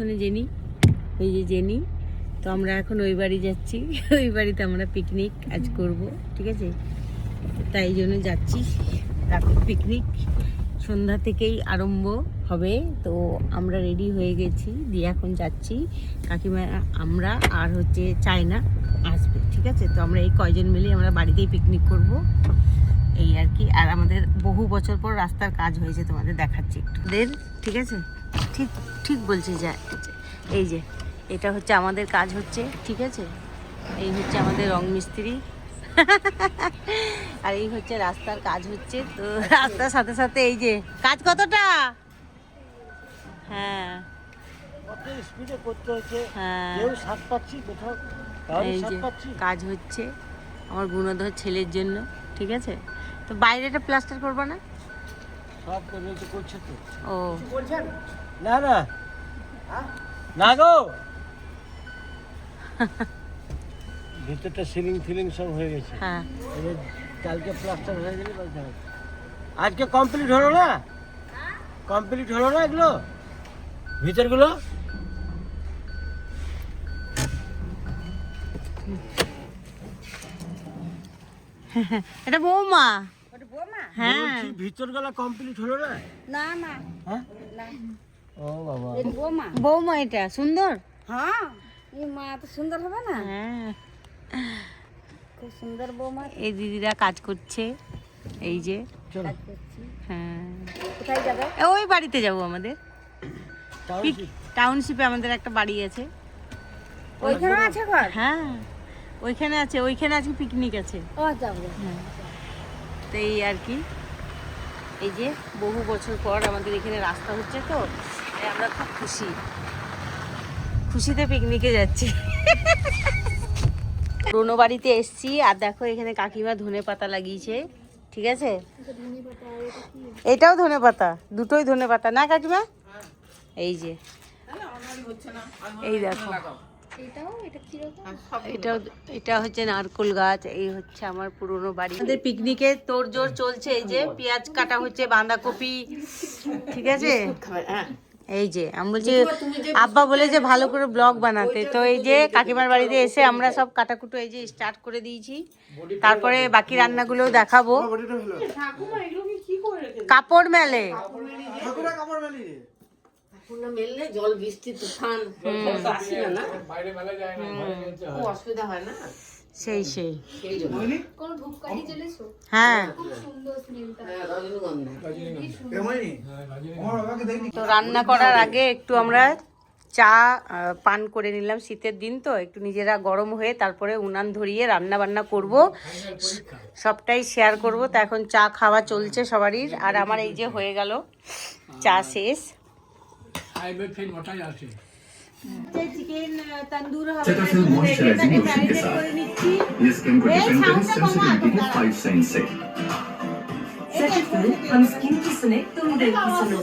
পেছনে জেনি, ওই যে জেনি। তো আমরা এখন ওই বাড়ি যাচ্ছি। ওই বাড়িতে আমরা পিকনিক আজ করব, ঠিক আছে? তাই জন্য যাচ্ছি। রাতের পিকনিক সন্ধ্যা থেকেই আরম্ভ হবে। তো আমরা রেডি হয়ে গেছি, দিয়ে এখন যাচ্ছি। কাকিমা, আমরা আর হচ্ছে চায়না আসবে, ঠিক আছে? তো আমরা এই কয়জন মিলে আমরা বাড়িতেই পিকনিক করব। এই আর কি। আর আমাদের বহু বছর পর রাস্তার কাজ হয়েছে তোমাদের দেখাচ্ছি একটু। ঠিক আছে? ঠিক ঠিক বলছি যা এই যে এটা হচ্ছে আমাদের কাজ হচ্ছে ঠিক আছে? এই হচ্ছে আমাদের রং মিস্ত্রি। আর এই হচ্ছে রাস্তার কাজ হচ্ছে তো রাস্তার সাথে সাথে এই যে কাজ কতটা? হ্যাঁ। হ্যাঁ। কাজ হচ্ছে আমার গুণধর ছেলের জন্য ঠিক আছে? তো বাইরেটা প্লাস্টার করব না? সব করে তো করছে তো। ও। না না। না গো। ভিতরটা সিলিং ফিলিং সব হয়ে গেছে। হ্যাঁ। এবার কালকে প্লাস্টার হয়ে গেলে আজকে কমপ্লিট হলো না? কমপ্লিট হলো না এগুলো? ভিতরগুলো? এটা বৌমা। হ্যাঁ। বলছি ভিতরগুলো কমপ্লিট হলো না? না না। হ্যাঁ? ও বাবা। বৌমা। বৌমা এটা সুন্দর? হ্যাঁ। এই মা এত সুন্দর হবে না? হ্যাঁ। খুব সুন্দর বৌমা। এই দিদিরা কাজ করছে এই যে। চলো। কাজ করছি। হ্যাঁ। কোথায় যাবে? ওই বাড়িতে যাব আমাদের। টাউনশিপে আমাদের একটা বাড়ি আছে। ওইখানে আছে ঘর? হ্যাঁ। ওইখানে আছে ওইখানে আজকে পিকনিক আছে। ও যাব। হ্যাঁ। এই আর কি। এই যে বহু বছর পর আমাদের এখানে রাস্তা হচ্ছে তো আমরা খুব খুশি। খুশিতে পিকনিকে যাচ্ছি। পুরোনো বাড়িতে এসছি, আর দেখো এখানে কাকিমা ধনে পাতা লাগিয়েছে, ঠিক আছে? এটাও ধনে পাতা, দুটোই ধনে পাতা। না কাকিমা? এই যে। এই দেখো। এটা এটা এটা হচ্ছে নারকোল গাছ এই হচ্ছে আমার পুরনো বাড়ি। আমাদের পিকনিকে তোর জোর চলছে এই যে পেঁয়াজ কাটা হচ্ছে বাঁধাকপি ঠিক আছে? এই যে আমি বলছি আব্বা বলে যে ভালো করে ব্লগ বানাতে। তো এই যে কাকিমার বাড়িতে এসে আমরা সব কাটাকুটো এই যে স্টার্ট করে দিয়েছি। তারপরে বাকি রান্নাগুলো দেখাবো। কাপড় মেলে। মেললে জল বৃষ্টি তুফান আসি না না? খুব অসুবিধা হয় না? সেই সেই। সেই কোন ধূপকাঠি জ্বেলেছো? হ্যাঁ। সুন্দর স্মেলটা হ্যাঁ, রজনীগন্ধা। তো রান্না করার আগে একটু আমরা চা পান করে নিলাম শীতের দিন তো একটু নিজেরা গরম হয়ে তারপরে উনান ধরিয়ে রান্না বান্না করব সবটাই শেয়ার করব তো এখন চা খাওয়া চলছে সবারই আর আমার এই যে হয়ে গেল চা শেষ। Chicken tandoor Cetaphil moisturizing lotion के साथ ये स्किन को डिफेंड करे सेंसिटिविटी को 5 से इनसे Cetaphil हम स्किन की सुने तुम दिल की सुनो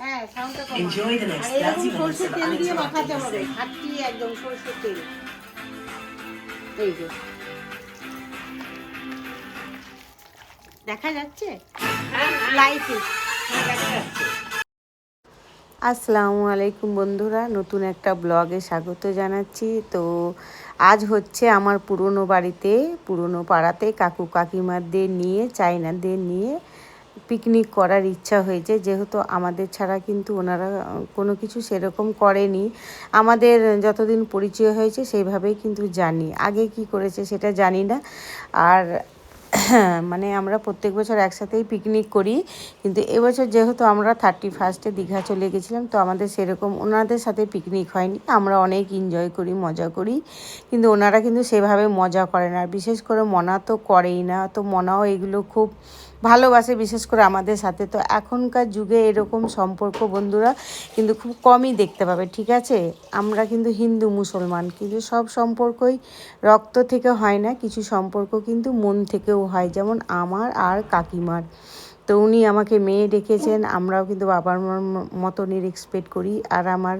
হ্যাঁ সাউন্ডটা কমা। Enjoy the next আর এরকম 30 minutes সরষের of তেল দিয়ে uninterrupted মাখাতে হবে listening. খাটটি একদম সরষের তেল এই যে দেখা যাচ্ছে লাইটে আসসালামু আলাইকুম বন্ধুরা, নতুন একটা ব্লগে স্বাগত জানাচ্ছি। তো আজ হচ্ছে আমার পুরনো বাড়িতে, পুরনো পাড়াতে কাকু কাকিমাদের নিয়ে, চাইনাদের নিয়ে পিকনিক করার ইচ্ছা হয়েছে। যেহেতু আমাদের ছাড়া কিন্তু ওনারা কোনো কিছু সেরকম করেনি। আমাদের যতদিন পরিচয় হয়েছে সেইভাবেই কিন্তু জানি। আগে কি করেছে সেটা জানি না। আর মানে আমরা প্রত্যেক বছর একসাথেই পিকনিক করি। কিন্তু এবছর যেহেতু আমরা থার্টি ফার্স্টে দীঘা চলে গেছিলাম, তো আমাদের সেরকম ওনাদের সাথে পিকনিক হয়নি। আমরা অনেক এনজয় করি, মজা করি। কিন্তু ওনারা কিন্তু সেভাবে মজা করে না। বিশেষ করে মনা তো করেই না। তো মনাও এগুলো খুব ভালোবাসে, বিশেষ করে আমাদের সাথে। তো এখনকার যুগে এরকম সম্পর্ক বন্ধুরা কিন্তু খুব কমই দেখতে পাবে, ঠিক আছে? আমরা কিন্তু হিন্দু, মুসলমান, কিন্তু সব সম্পর্কই রক্ত থেকে হয় না, কিছু সম্পর্ক কিন্তু মন থেকেও হয়, যেমন আমার আর কাকিমার। তো উনি আমাকে মেয়ে ডেকেছেন, আমরাও কিন্তু বাবার মতনই রেসপেক্ট করি, আর আমার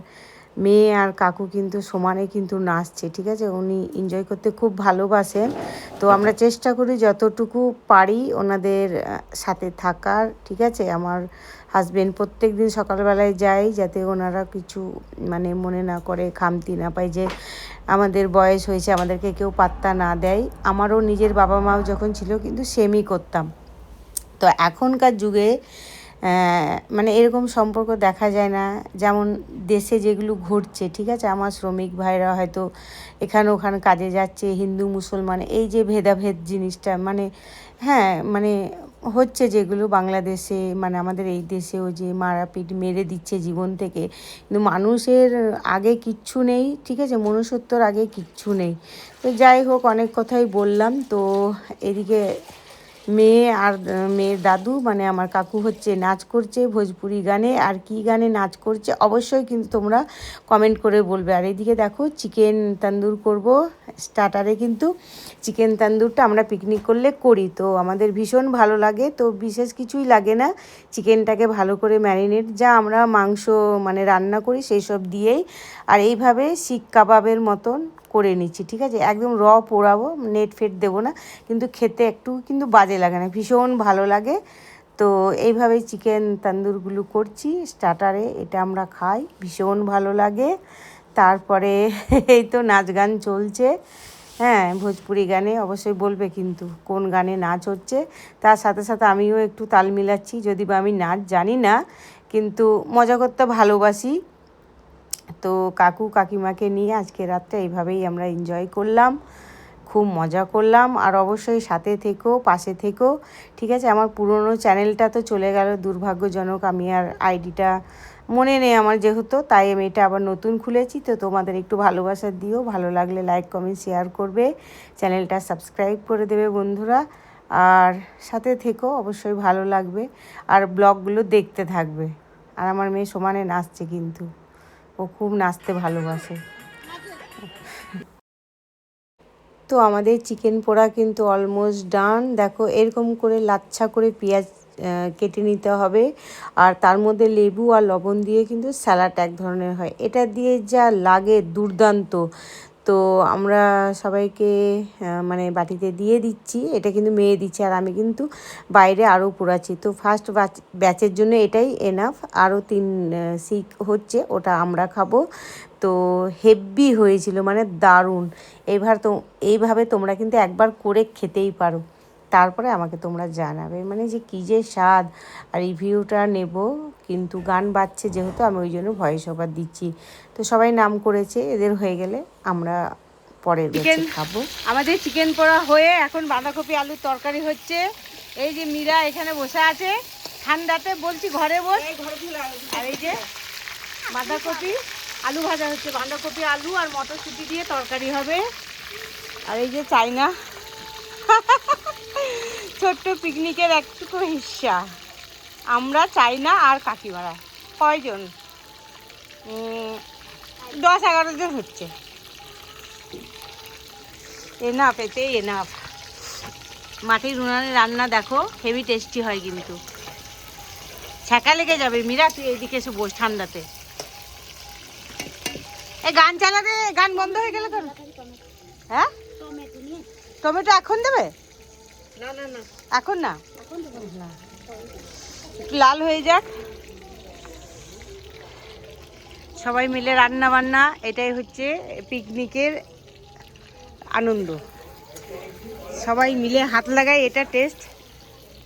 মেয়ে আর কাকু কিন্তু সমানে কিন্তু নাচছে, ঠিক আছে? উনি এনজয় করতে খুব ভালোবাসেন। তো আমরা চেষ্টা করি যতটুকু পারি ওনাদের সাথে থাকার, ঠিক আছে? আমার হাজবেন্ড প্রত্যেক দিন সকালবেলায় যাই যাতে ওনারা কিছু মানে মনে না করে, খামতি না পায় যে আমাদের বয়স হয়েছে, আমাদেরকে কেউ পাত্তা না দেয়। আমারও নিজের বাবা মাও যখন ছিল কিন্তু সেমই করতাম। তো এখনকার যুগে মানে এরকম সম্পর্ক দেখা যায় না। যেমন দেশে যেগুলো ঘটছে, ঠিক আছে? আমার শ্রমিক ভাইরা হয়তো এখানে ওখানে কাজে যাচ্ছে, হিন্দু, মুসলমান, এই যে ভেদাভেদ জিনিসটা মানে হ্যাঁ মানে হচ্ছে যেগুলো বাংলাদেশে মানে আমাদের এই দেশেও যে মারাপিট মেরে দিচ্ছে জীবন থেকে। কিন্তু মানুষের আগে কিচ্ছু নেই, ঠিক আছে? মনুষ্যত্বর আগে কিচ্ছু নেই। তো যাই হোক, অনেক কথাই বললাম। তো এদিকে মেয়ে আর মেয়ের দাদু মানে আমার কাকু হচ্ছে নাচ করছে ভোজপুরি গানে, আর কি গানে নাচ করছে অবশ্যই কিন্তু তোমরা কমেন্ট করে বলবে। আর এদিকে দেখো চিকেন তান্দুর করব স্টার্টারে কিন্তু চিকেন তান্দুরটা আমরা পিকনিক করলে করি। তো আমাদের ভীষণ ভালো লাগে, তো বিশেষ কিছুই লাগে না চিকেনটাকে ভালো করে ম্যারিনেট যা আমরা মাংস মানে রান্না করি সেই সব দিয়েই। আর এইভাবে শিক কাবাবের মতন করে নিচ্ছি, ঠিক আছে? একদম র পোড়াবো নেট ফেট দেবো না, কিন্তু খেতে একটু কিন্তু বাজে লাগে না, ভীষণ ভালো লাগে। তো এইভাবে চিকেন তান্দুরগুলো করছি স্টার্টারে এটা আমরা খাই, ভীষণ ভালো লাগে। তারপরে এই তো নাচ গান চলছে। হ্যাঁ ভোজপুরি গানে অবশ্যই বলবে কিন্তু কোন গানে নাচ হচ্ছে। তার সাথে সাথে আমিও একটু তাল মিলাচ্ছি, যদি বা আমি নাচ জানি না, কিন্তু মজা করতে ভালোবাসি। তো কাকু কাকিমাকে নিয়ে আজকে রাতটা এইভাবেই আমরা এনজয় করলাম, খুব মজা করলাম। আর অবশ্যই সাথে থেকো, পাশে থেকো। ঠিক আছে, আমার পুরনো চ্যানেলটা তো চলে গেল, দুর্ভাগ্যজনক আমি আর আইডিটা মনে নেই আমার যেহেতু, তাই আমি এটা আবার নতুন খুলেছি। তো তোমাদের একটু ভালোবাসা দিও, ভালো লাগলে লাইক কমেন্ট শেয়ার করবে। চ্যানেলটা সাবস্ক্রাইব করে দেবে বন্ধুরা। আর সাথে থেকো, অবশ্যই ভালো লাগবে। আর ব্লগগুলো দেখতে থাকবে। আর আমার মেয়ে সমানে নাচছে কিন্তু। ও খুব নাচতে ভালোবাসে। তো আমাদের চিকেন পোড়া কিন্তু অলমোস্ট ডান দেখো এরকম করে লাচ্ছা করে পেঁয়াজ কেটে নিতে হবে। আর তার মধ্যে লেবু আর লবণ দিয়ে কিন্তু স্যালাড এক ধরনের হয়। এটা দিয়ে যা লাগে দুর্দান্ত। তো আমরা সবাইকে মানে বাটিতে দিয়ে দিচ্ছি। এটা কিন্তু মেয়ে দিচ্ছে আর আমি কিন্তু বাইরে আরও পোড়াচ্ছি। তো ফার্স্ট ব্যাচের জন্য এটাই এনাফ আরও তিন সিক হচ্ছে, ওটা আমরা খাব। তো হেভি হয়েছিল মানে দারুণ। এবার তো, এইভাবে তোমরা কিন্তু একবার করে খেতেই পারো। তারপরে আমাকে তোমরা জানাবে। মানে যে কী যে স্বাদ। আর রিভিউটা নেব কিন্তু গান বাজছে যেহেতু আমি ওই জন্য ভয়েস ওভার দিচ্ছি। তো সবাই নাম করেছে এদের হয়ে গেলে আমরা পরের ব্যাচে খাব। আমাদের চিকেন পোড়া হয়ে এখন বাঁধাকপি আলুর তরকারি হচ্ছে। এই যে মীরা এখানে বসে আছে। ঠান্ডাতে বলছি ঘরে বস। আর এই যে বাঁধাকপি আলু ভাজা হচ্ছে। বাঁধাকপি আলু আর মটরশুঁটি দিয়ে তরকারি হবে। আর এই যে চাইনা। ছোট্ট পিকনিকের একটুকু হিস্সা। আমরা চাই না আর কাকিমারা কয়জন? দশ এগারো জন হচ্ছে। এনাফ এতে এনাফ মাটির উনানে রান্না দেখো হেভি টেস্টি হয় কিন্তু। ছ্যাঁকা লেগে যাবে। মীরা তুই এইদিকে এসে বস ঠান্ডাতে। এই গান চালাতে গান বন্ধ হয়ে গেলে কেন হ্যাঁ? টমেটো এখন দেবে? এখন না। একটু লাল হয়ে যাক। সবাই মিলে রান্না বান্না, এটাই হচ্ছে পিকনিকের আনন্দ। সবাই মিলে হাত লাগায় এটা টেস্ট।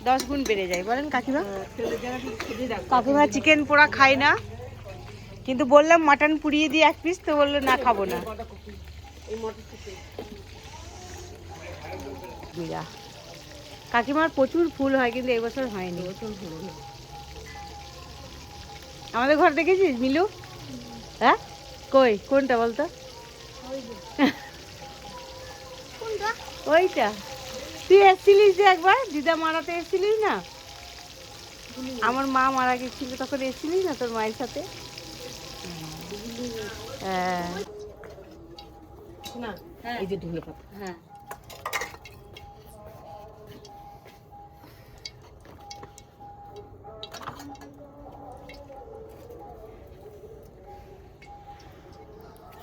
দশ গুণ বেড়ে যায়। বলেন কাকিমা? কাকিমা চিকেন পোড়া খায় না। কিন্তু বললাম মাটন পুড়িয়ে দিয়ে এক পিস তো বলল না, খাব না। কাকিমার প্রচুর ফুল হয় কিন্তু এবছর হয়নি। আমাদের ঘর দেখেছিস মিলু? হ্যাঁ? কই কোনটা বলতো? ওইটা। তুই এসছিলিস যে একবার? দিদা মারাতে এসছিলিস না? আমার মা মারা গেছিল তখন এসছিলিস না তোর মায়ের সাথে? হ্যাঁ। না এই যে ধনে পাতা। হ্যাঁ।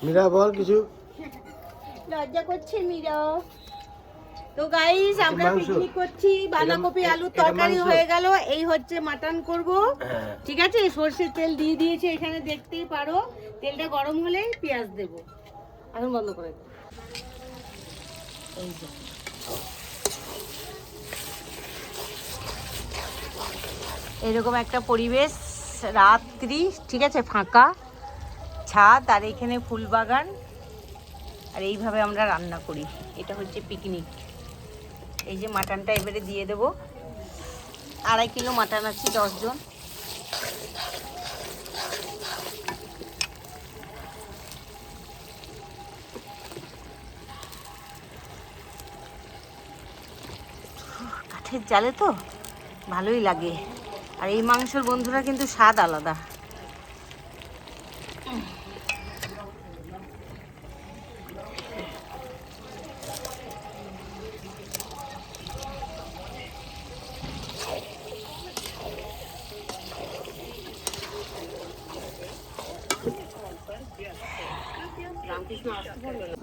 মীরা বল কিছু। লজ্জা করছে মিরা। তো গাইস আমরা। পিকনিক করছি বাঁধাকপি আলুর তরকারি হয়ে গেল এই হচ্ছে মাটন করব। হ্যাঁ। ঠিক আছে? সর্ষের তেল দিয়ে দিয়েছি এখানে দেখতেই পারো তেলটা গরম হলেই পেঁয়াজ দেব। এখন বন্ধ করে এই যে। এরকম একটা পরিবেশ রাত্রি ঠিক আছে ফাঁকা। ছাদ আর এখানে ফুল বাগান আর এইভাবে আমরা রান্না করি। এটা হচ্ছে পিকনিক এই যে মাটনটা এবারে দিয়ে দেবো। আড়াই কিলো মাটন আছে দশজন কাঠের জালে তো ভালোই লাগে। আর এই মাংসের বন্ধুরা কিন্তু স্বাদ আলাদা।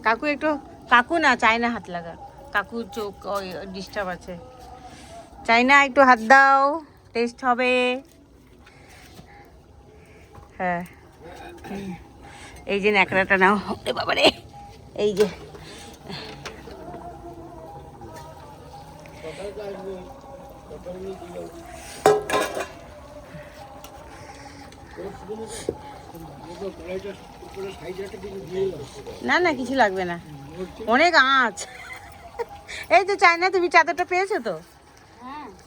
কাকু একটু, কাকু না, চায়না হাত লাগা। কাকু চোখ ডিস্টার্ব আছে। চাইনা একটু হাত দাও টেস্ট হবে। হ্যাঁ। এই যে ন্যাকড়াটা নাও। এ বাবারে। এই যে। না না কিছু লাগবে না। অনেক আঁচ। এই তো চায়না তুমি চাদরটা পেয়েছ তো?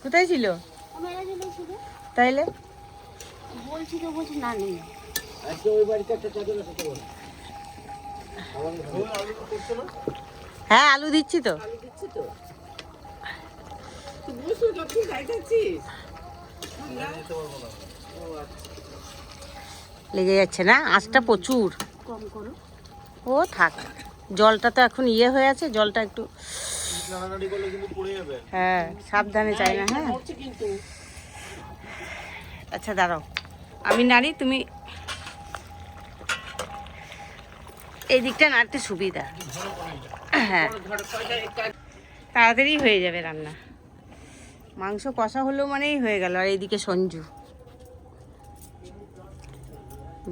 কোথায় ছিল? তাইলে? বলছি তো বলছি না নেই। আজকে ওই বাড়িতে একটা চাদর আছে তো হ্যাঁ আলু দিচ্ছি তো। লেগে যাচ্ছে না? আঁচটা প্রচুর। কম করো। ও থাক। জলটা তো এখন ইয়ে হয়ে আছে জলটা একটু হ্যাঁ সাবধানে চাই না হ্যাঁ। আচ্ছা দাঁড়াও। আমি নাড়ি তুমি এই দিকটা নাড়তে সুবিধা। হ্যাঁ। তাড়াতাড়ি হয়ে যাবে রান্না। মাংস কষা হলো মানেই হয়ে গেল আর এইদিকে সঞ্জু।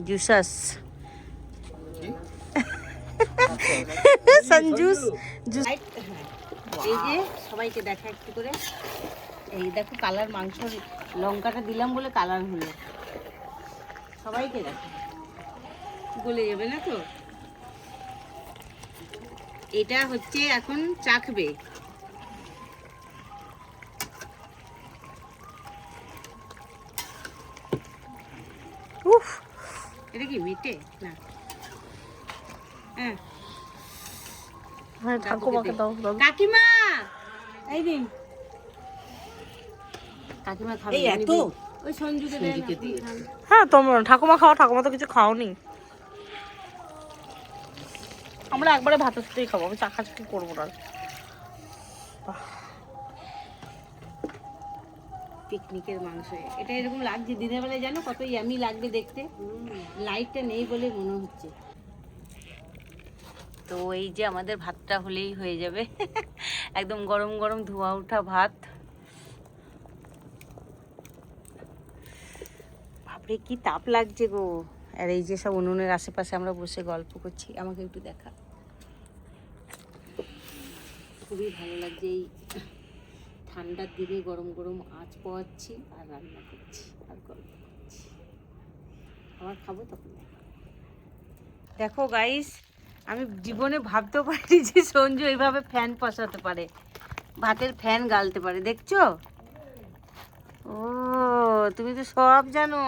জুসাস। সঞ্জুস জুস এই যে সবাইকে দেখা একটু করে। এই দেখো কালার মাংস লঙ্কাটা দিলাম বলে কালার হলো। সবাইকে দেখো। গলে যাবে না তো? এটা হচ্ছে এখন চাখবে এটা কি মিটে না। হ্যাঁ। ঠাকুমাকে দাও দাও। কাকিমা! এই দিন কাকিমা খাবে এই এত? ওই সঞ্জুকে দে হ্যাঁ তোমরা ঠাকুমা খাও ঠাকুমা তো কিছু খাওনি। আমরা একবারে ভাতের সাথেই খাব আমি চাখা চাকি করব না পিকনিকের মাংস এটা এরকম লাগছে দিনের বেলায় জানো কত ইয়ামি লাগবে দেখতে? লাইটটা নেই বলে মনে হচ্ছে। তো এই যে আমাদের ভাতটা হলেই হয়ে যাবে। একদম গরম গরম ধোয়া ওঠা ভাত। বাপরে কি তাপ লাগছে গো। আর এই যে সব উনুনের আশেপাশে আমরা বসে গল্প করছি আমাকে একটু দেখা। খুবই ভালো লাগছে এই ঠান্ডার দিনে গরম গরম আঁচ পোয়াচ্ছি আর রান্না করছি আর গল্প করছি। আবার খাব তখন দেখো গাইস আমি জীবনে ভাবতেও পারিনি যে সঞ্জু এইভাবে ফ্যান পসাতে পারে। ভাতের ফ্যান গালতে পারে দেখছ? ও তুমি তো সব জানো।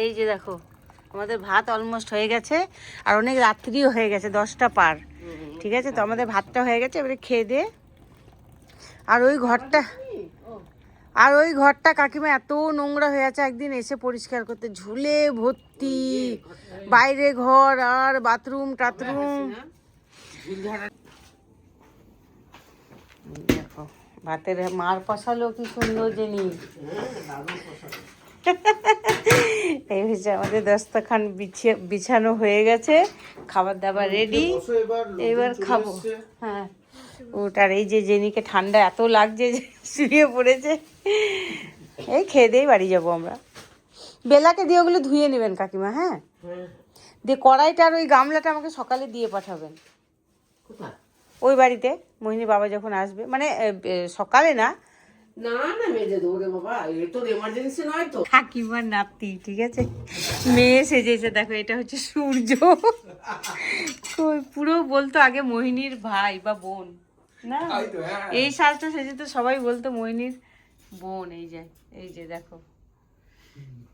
এই যে দেখো আমাদের ভাত অলমোস্ট হয়ে গেছে আর অনেক রাত্রিও হয়ে গেছে দশটা পার। ঠিক আছে? তো আমাদের ভাতটা হয়ে গেছে এবারে খেয়ে দে আর ওই ঘরটা আর ওই ঘরটা কাকিমা এত নোংরা হয়ে আছে একদিন এসে পরিষ্কার করতে। ঝুলে ভর্তি বাইরে ঘর আর বাথরুম টাথরুম। দেখো ভাতের মার পশালো কি সুন্দর জিনিস। এই হচ্ছে আমাদের দস্তখান বিছিয়ে বিছানো হয়ে গেছে। খাবার দাবার রেডি এবার খাব। হ্যাঁ। ওটার এই যে জেনিকে ঠান্ডা এত লাগছে যে শুয়ে পড়েছে। এই খেয়ে দিয়েই বাড়ি যাব আমরা। বেলাকে দিয়ে ওগুলো ধুয়ে নেবেন কাকিমা হ্যাঁ? দিয়ে কড়াইটা আর ওই গামলাটা আমাকে সকালে দিয়ে পাঠাবেন। ওই বাড়িতে মোহিনী বাবা যখন আসবে মানে সকালে না? না না মেজে দেবো বাবা এ তোর এমার্জেন্সি নয় তো? কাকিমার নাতি ঠিক আছে? মেয়ে সেজেছে দেখো এটা হচ্ছে সূর্য। পুরো বলতো আগে মোহিনীর ভাই বা বোন। না। এই সাজটা সেজে তো সবাই বলতো মোহিনীর বোন এই যে এই যে দেখো।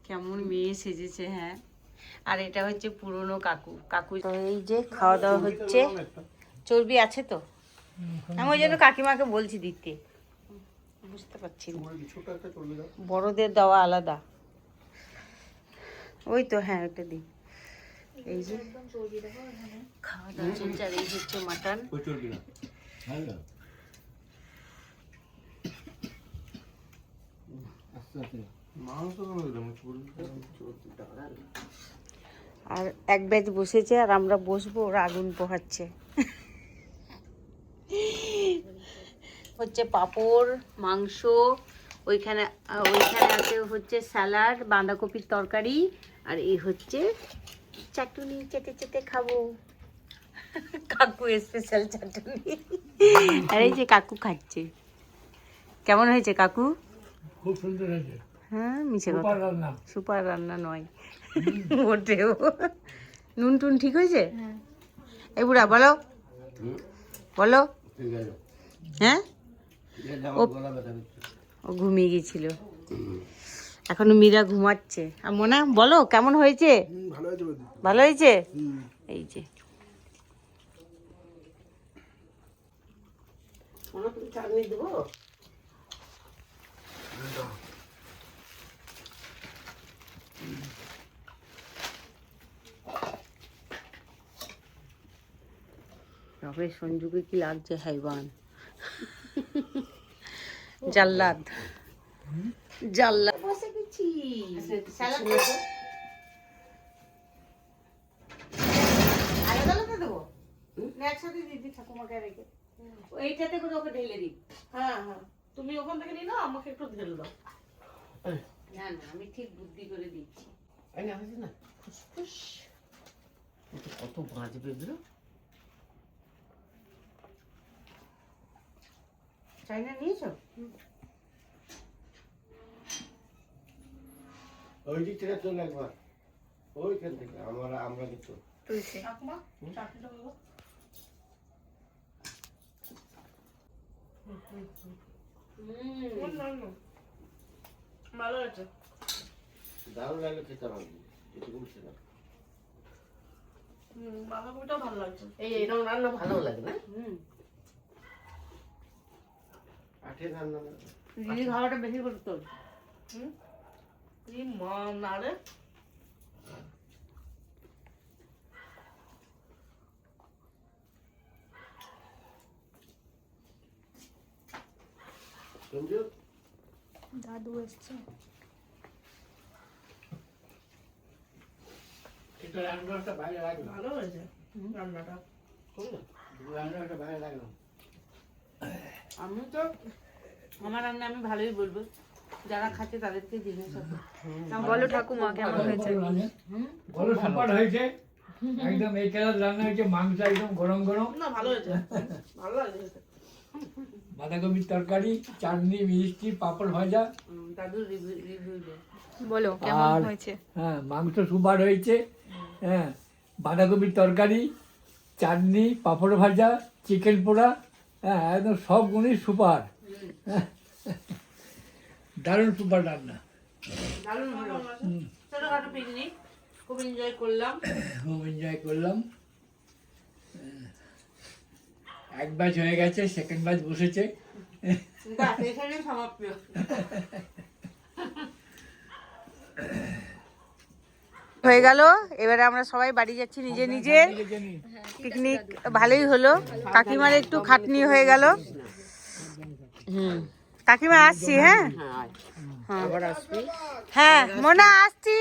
কেমন মেয়ে সেজেছে হ্যাঁ। আর এটা হচ্ছে পুরনো কাকু। কাকু এই যে খাওয়া দাওয়া হচ্ছে। চর্বি আছে তো? আমি ওই জন্য কাকিমাকে বলছি দিতে। বুঝতে পারছি না। বড়দের দেওয়া আলাদা। ওই তো হ্যাঁ ওটা দিই। এই যে। খাওয়া দাওয়া চলছে আর এই হচ্ছে মাটন। আর এক ব্যাচ বসেছে আর আমরা বসবো, ওরা আগুন পোহাচ্ছে। হচ্ছে পাঁপড়, মাংস, ওইখানে ওইখানে আছে হচ্ছে স্যালাড, বাঁধাকপির তরকারি, আর এই হচ্ছে চাটুনি, চেটে চেটে খাব। কাকু স্পেশাল চাটুনি। আর এই যে কাকু খাচ্ছে। কেমন হয়েছে কাকু? খুব সুন্দর হয়েছে। হ্যাঁ মিশে কথা। রান্না। সুপার রান্না নয়। মোটেও। নুন টুন ঠিক হয়েছে? এই বুড়া বলো। বলো। হ্যাঁ? ও ঘুমিয়ে গেছিল। এখনও মীরা ঘুমাচ্ছে। আর মোনা বলো কেমন হয়েছে? ভালো হয়েছে বৌদি ভালো হয়েছে? এই যে। কোনো তুমি চাটনি দেবো? তবে সঞ্জুকে কি লাগছে হাইবান? জাল্লাদ। জাল্লাদ। বসে গেছি। একসাথে দিদি ঠাকুমাকে রেখে। এইটাতে করে ওকে ঢেলে দিই হ্যাঁ হ্যাঁ। তুমি ওখান থেকে নিয়ে নাও আমাকে একটু ঢেলে দাও। না না আমি ঠিক বুদ্ধি করে দিচ্ছি। এই না হয়েছে না? ফুসফুস কত বাঁচবে এগুলো চাইনা নিয়েছো? ওই দিক থেকে চলে একবার। ওইখান থেকে আমরা আমরা কিন্তু। ভালো আছে দারুণ লাগলে খেতে পারবি যেটুকু ছিল বাঁধাকপিটাও ভালো লাগছে এই এরকম রান্না ভালো লাগে না হুম আঠে রান্না দিদি খাওয়াটা বেশি করে তোর এই মা না সঞ্জু এটা রান্নাটা বাইরে রাখলাম ভালো হয়েছে রান্নাটা রান্নাটা বাইরে রাখলাম আমি তো আমার রান্না আমি ভালোই বলব। যারা খাচ্ছে তাদেরকে জিজ্ঞেস বলো ঠাকুমা কেমন হয়েছে। ভালো সম্পাদ হয়েছে? একদম এই কেলাস রান্না হয়েছে মাংস একদম গরম গরম। না ভালো হয়েছে। ভালো লাগছে। বাঁধাকপির তরকারি চাটনি মিষ্টি পাঁপড় ভাজা। বলো কেমন আর হয়েছে? হ্যাঁ মাংস সুপার হয়েছে। হ্যাঁ বাঁধাকপির তরকারি চাটনি পাঁপড় ভাজা চিকেন পোড়া হ্যাঁ একদম সব গুণই সুপার। দারুণ সুপার রান্না। দারুণ হলো। ছোটখাটো পিকনিক খুব এনজয় করলাম। খুব এনজয় করলাম। এক ব্যাচ হয়ে গেছে সেকেন্ড ব্যাচ বসেছে। এখানে সমাপ্ত হয়ে গেল। এবারে আমরা সবাই বাড়ি যাচ্ছি নিজে নিজে। পিকনিক ভালোই হলো। কাকিমার একটু খাটনি হয়ে গেল। হুম। কাকিমা আসছি হ্যাঁ? হ্যাঁ হ্যাঁ। হ্যাঁ মোনা আসছি।